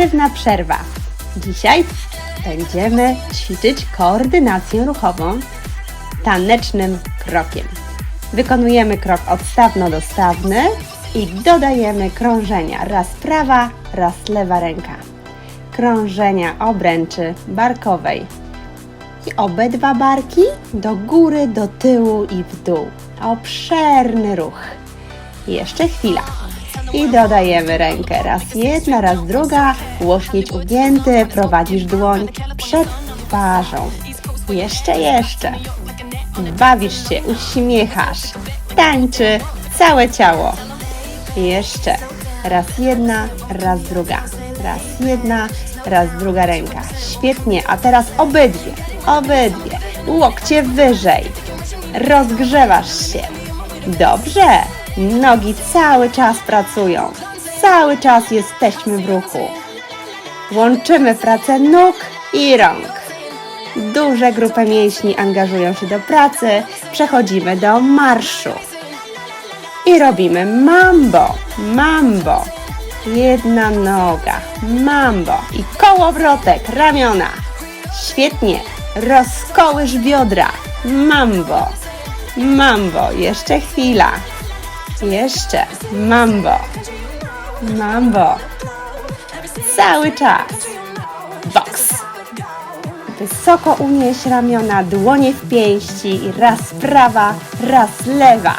aktywna przerwa. Dzisiaj będziemy ćwiczyć koordynację ruchową tanecznym krokiem. Wykonujemy krok odstawno-dostawny i dodajemy krążenia raz prawa, raz lewa ręka. Krążenia obręczy barkowej i obydwa barki do góry, do tyłu i w dół. Obszerny ruch. Jeszcze chwila. I dodajemy rękę. Raz jedna, raz druga. Łośnieć ugięty. Prowadzisz dłoń przed twarzą. Jeszcze, jeszcze. Bawisz się, uśmiechasz. Tańczy całe ciało. Jeszcze. Raz jedna, raz druga. Raz jedna, raz druga ręka. Świetnie. A teraz obydwie. Obydwie. Łokcie wyżej. Rozgrzewasz się. Dobrze. Nogi cały czas pracują. Cały czas jesteśmy w ruchu. Łączymy pracę nóg i rąk. Duże grupy mięśni angażują się do pracy. Przechodzimy do marszu. I robimy mambo, mambo. Jedna noga, mambo. I kołowrotek, ramiona. Świetnie. Rozkołysz biodra. Mambo. Mambo. Jeszcze chwila. Jeszcze. Mambo. Mambo. Cały czas. Boks. Wysoko unieś ramiona, dłonie w pięści raz prawa, raz lewa.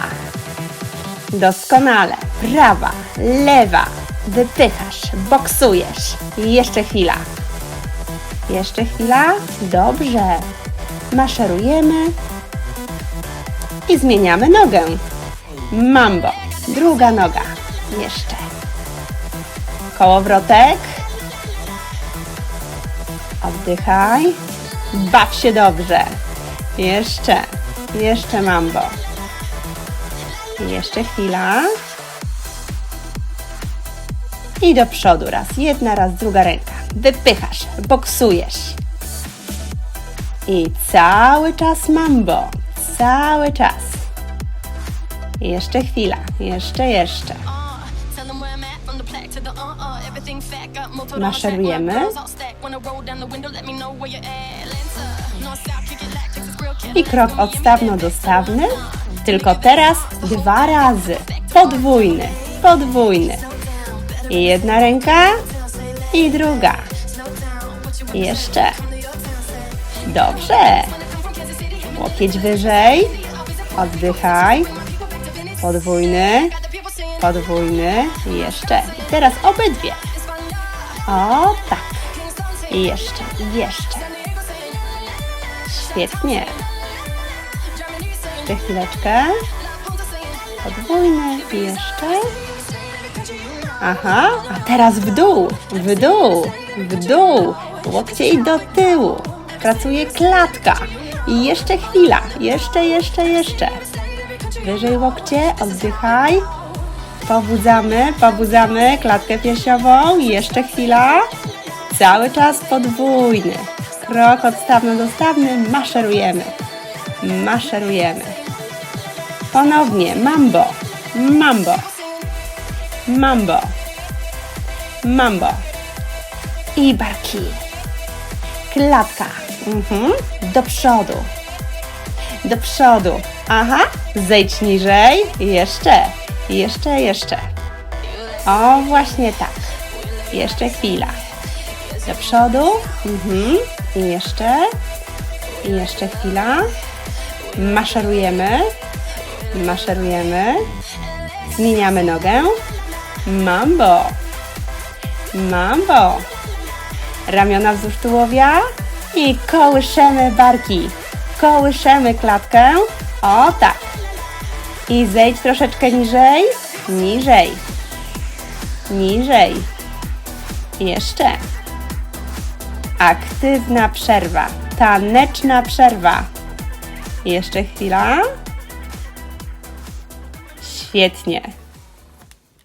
Doskonale. Prawa, lewa. Wypychasz, boksujesz. Jeszcze chwila. Jeszcze chwila. Dobrze. Maszerujemy. I zmieniamy nogę. Mambo. Druga noga. Jeszcze. Kołowrotek. Oddychaj. Baw się dobrze. Jeszcze. Jeszcze mambo. Jeszcze chwila. I do przodu raz. Jedna, raz druga ręka. Wypychasz, boksujesz. I cały czas mambo. Cały czas. Jeszcze chwila. Jeszcze, jeszcze. Maszerujemy. I krok odstawno-dostawny. Tylko teraz dwa razy. Podwójny, podwójny. I jedna ręka i druga. Jeszcze. Dobrze. Łokieć wyżej. Oddychaj. Podwójny, podwójny. Jeszcze. I teraz obydwie. O, tak. I jeszcze, jeszcze. Świetnie. Jeszcze chwileczkę. Podwójny jeszcze. Aha, a teraz w dół, w dół, w dół. Łokcie i do tyłu. Pracuje klatka. I jeszcze chwila, jeszcze, jeszcze, jeszcze. Wyżej łokcie, oddychaj. Pobudzamy, pobudzamy klatkę piersiową. Jeszcze chwila. Cały czas podwójny. Krok odstawno-dostawny, maszerujemy. Maszerujemy. Ponownie, mambo, mambo, mambo, mambo. I barki. Klatka. Mhm. Do przodu. Do przodu. Aha. Zejdź niżej. Jeszcze. Jeszcze, jeszcze. O, właśnie tak. Jeszcze chwila. Do przodu. Mhm. I jeszcze. I jeszcze chwila. Maszerujemy. Maszerujemy. Zmieniamy nogę. Mambo. Mambo. Ramiona wzdłuż tułowia. I kołyszemy barki. Kołyszemy klatkę. O tak. I zejdź troszeczkę niżej. Niżej. Niżej. Jeszcze. Aktywna przerwa. Taneczna przerwa. Jeszcze chwila. Świetnie.